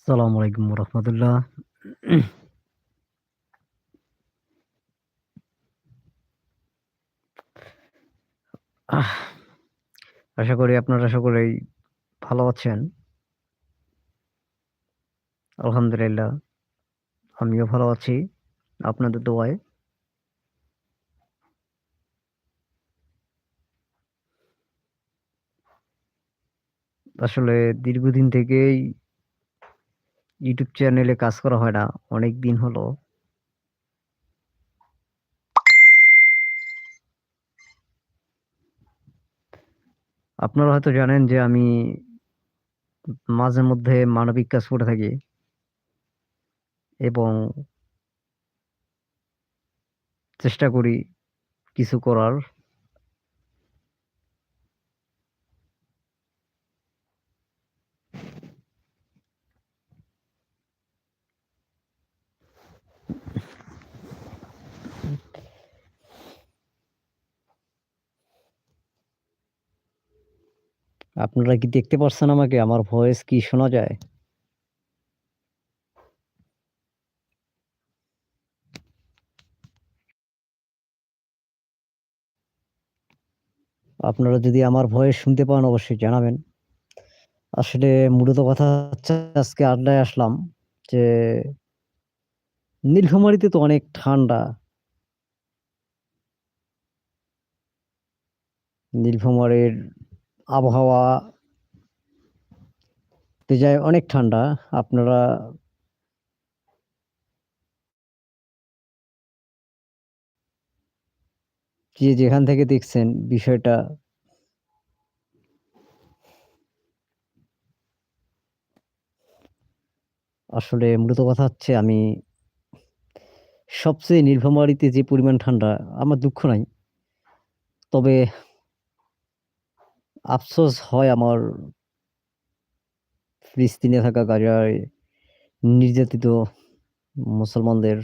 আসসালামু আলাইকুম রহমতুল্লাহ আশা করি আপনারা সকলেই ভালো আছেন। আলহামদুলিল্লাহ, আমিও ভালো আছি, আপনাদের দোয়ায়। আসলে দীর্ঘদিন থেকেই ইউটিউব চ্যানেলে কাজ করা হয় না, অনেক দিন হলো। আপনারা হয়তো জানেন যে আমি মাঝে মধ্যে মানবিক কাজ করে থাকি। এবং চেষ্টা করি কিছু করার। আপনারা কি দেখতে পাচ্ছেন আমাকে? আমার ভয়েস কি শোনা যায়? আপনারা যদি আমার ভয়েস শুনতে পান, অবশ্যই জানাবেন। আসলে মূলত কথা হচ্ছে, আজকে আড্ডায় আসলাম যে নীলফামারীতে তো অনেক ঠান্ডা। নীলফামারীর আবহাওয়া, তে যায় অনেক ঠান্ডা। আপনারা যে যেখান থেকে দেখছেন বিষয়টা, আসলে মূলত কথা হচ্ছে আমি সবচেয়ে নীলফামারীতে যে পরিমাণ ঠান্ডা, আমার দুঃখ নাই। তবে আফসোস হয় আমার ফিলিস্তিনে থাকা গাজায় নির্যাতিত মুসলমানদের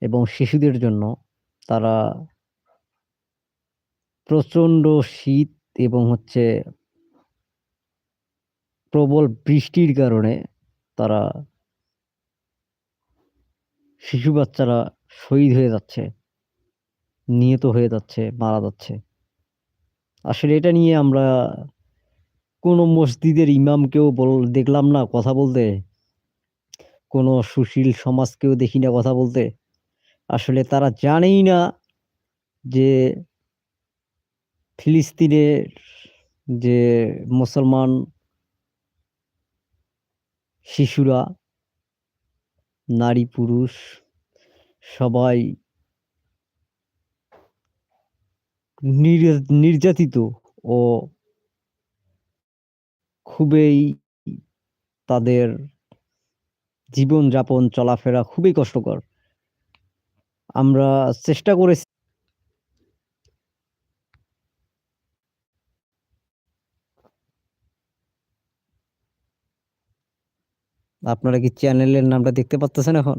এবং শিশুদের জন্য তারা প্রচণ্ড শীত এবং হচ্ছে প্রবল বৃষ্টির কারণে তারা শিশু বাচ্চারা শহীদ হয়ে যাচ্ছে, নিহত হয়ে যাচ্ছে, মারা যাচ্ছে। আসলে এটা নিয়ে আমরা কোনো মসজিদের ইমামকেও বল, দেখলাম না কথা বলতে। কোনো সুশীল সমাজকেও দেখি না কথা বলতে। আসলে তারা জানেই না যে ফিলিস্তিনের যে মুসলমান শিশুরা, নারী পুরুষ সবাই নির্যাতিত ও খুবই তাদের জীবনযাপন, চলাফেরা খুবই কষ্টকর। আমরা চেষ্টা করেছি। আপনারা কি চ্যানেলের নামটা দেখতে পাচ্ছেন এখন?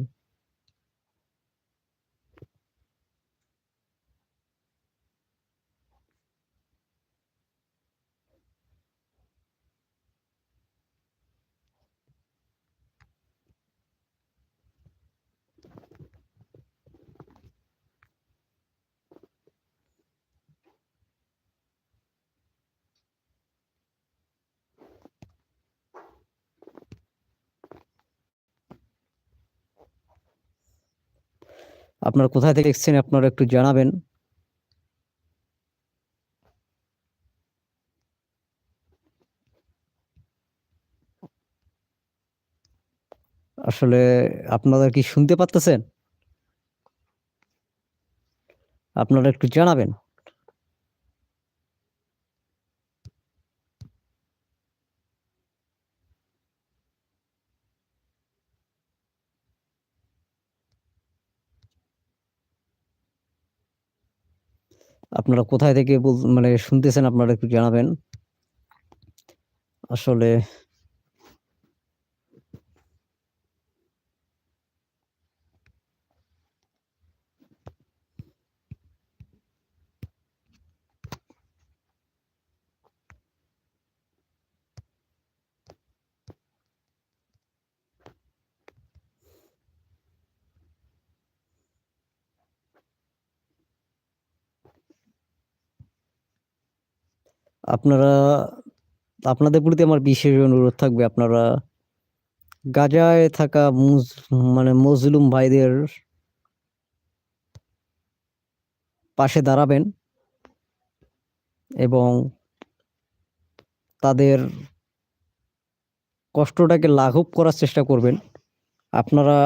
আপনারা কোথায় থেকে দেখছেন আপনারা একটু জানাবেন। আসলে আপনারা কি শুনতে পারতেছেন? আপনারা একটু জানাবেন। আপনারা কোথায় থেকে মানে শুনতেছেন আপনারা একটু জানাবেন। আসলে আপনারা, আপনাদের প্রতি আমার বিশেষ অনুরোধ থাকবে আপনারা গাজায় থাকা মানে মজলুম ভাইদের পাশে দাঁড়াবেন এবং তাদের কষ্টটাকে লাঘব করার চেষ্টা করবেন। আপনারা,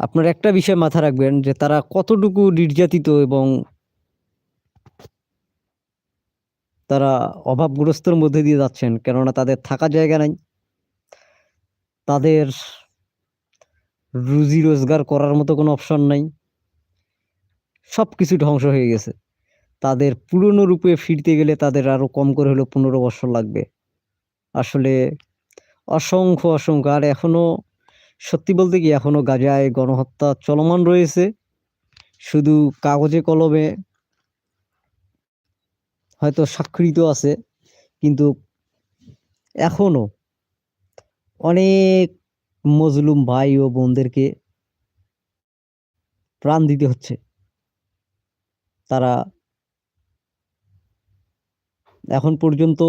আপনার একটা বিষয় মাথা রাখবেন যে তারা কতটুকু নির্যাতিত এবং তারা অভাবগ্রস্তর মধ্যে দিয়ে যাচ্ছেন, কেননা তাদের থাকার জায়গা নাই। তাদের রুজি রোজগার করার মতো কোনো অপশন নাই। সব কিছু ধ্বংস হয়ে গেছে। তাদের পুরনো রূপে ফিরতে গেলে তাদের আরও কম করে হলেও পনেরো বছর লাগবে। আসলে অসংখ্য অসংখ্য আর এখনও সত্যি বলতে কি এখনও গাজায় গণহত্যা চলমান রয়েছে। শুধু কাগজে কলমে হয়তো স্বাক্ষরিত আছে, কিন্তু এখনও অনেক মজলুম ভাই ও বোনদেরকে প্রাণ দিতে হচ্ছে। তারা এখন পর্যন্ত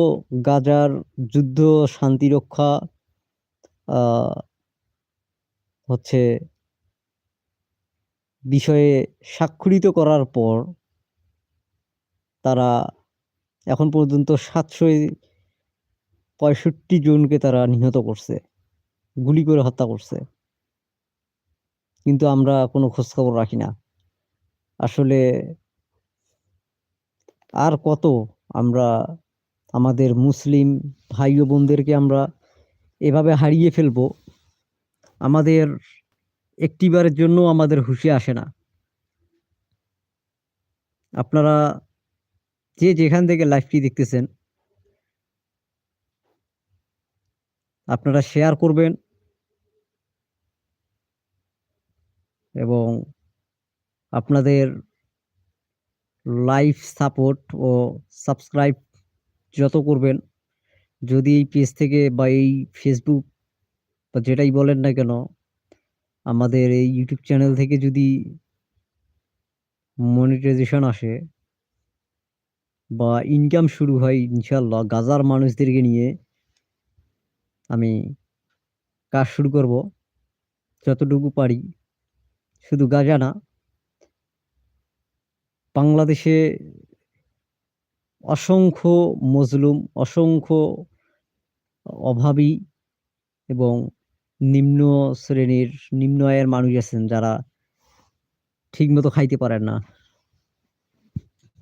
গাজার যুদ্ধ, শান্তি রক্ষা হচ্ছে বিষয়ে স্বাক্ষরিত করার পর তারা এখন পর্যন্ত সাতশো পঁয়ষট্টি জনকে তারা নিহত করছে, গুলি করে হত্যা করছে। কিন্তু আমরা কোনো খোঁজখবর রাখি না। আসলে আর কত আমরা, আমাদের মুসলিম ভাই ও বোনদেরকে আমরা এভাবে হারিয়ে ফেলব, আমাদের একটিবারের জন্য আমাদের হুশে আসে না। আপনারা যে যেখান থেকে লাইভটি দেখতেছেন, আপনারা শেয়ার করবেন এবং আপনাদের লাইভ সাপোর্ট ও সাবস্ক্রাইব যত করবেন, যদি এই পেজ থেকে বা এই ফেসবুক বা যেটাই বলেন না কেন, আমাদের এই ইউটিউব চ্যানেল থেকে যদি মনিটাইজেশন আসে বা ইনকাম শুরু হয় ইনশাল্লাহ গাজার মানুষদেরকে নিয়ে আমি কাজ শুরু করব, যতটুকু পারি। শুধু গাজা না, বাংলাদেশে অসংখ্য মজলুম, অসংখ্য অভাবী এবং নিম্ন শ্রেণির, নিম্ন আয়ের মানুষ আছেন যারা ঠিকমতো খাইতে পারেন না।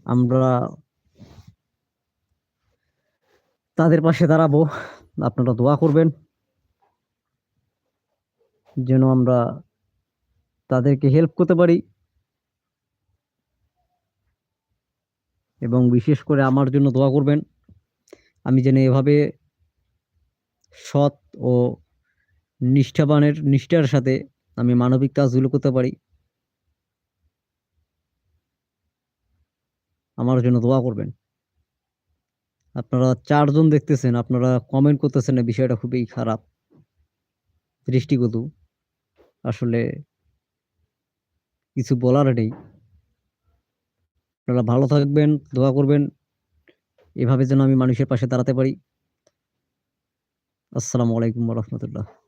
আমরা তাদের পাশে দাঁড়াবো। আপনারা দোয়া করবেন। যেন আমরা তাদেরকে হেল্প করতে পারি। এবং বিশেষ করে আমার জন্য দোয়া করবেন। আমি যেন এভাবে সৎ ও নিষ্ঠাবানের, নিষ্ঠার সাথে আমি মানবিক কাজগুলো করতে পারি। আমার জন্য দোয়া করবেন। আপনারা চারজন দেখতেছেন, আপনারা কমেন্ট করতেছেন বিষয়টা খুবই খারাপ। দৃষ্টিগত। আসলে কিছু বলার নেই। আপনারা ভালো থাকবেন, দোয়া করবেন। এভাবে যেন আমি মানুষের পাশে দাঁড়াতে পারি। আসসালামু আলাইকুম রহমতুল্লাহ।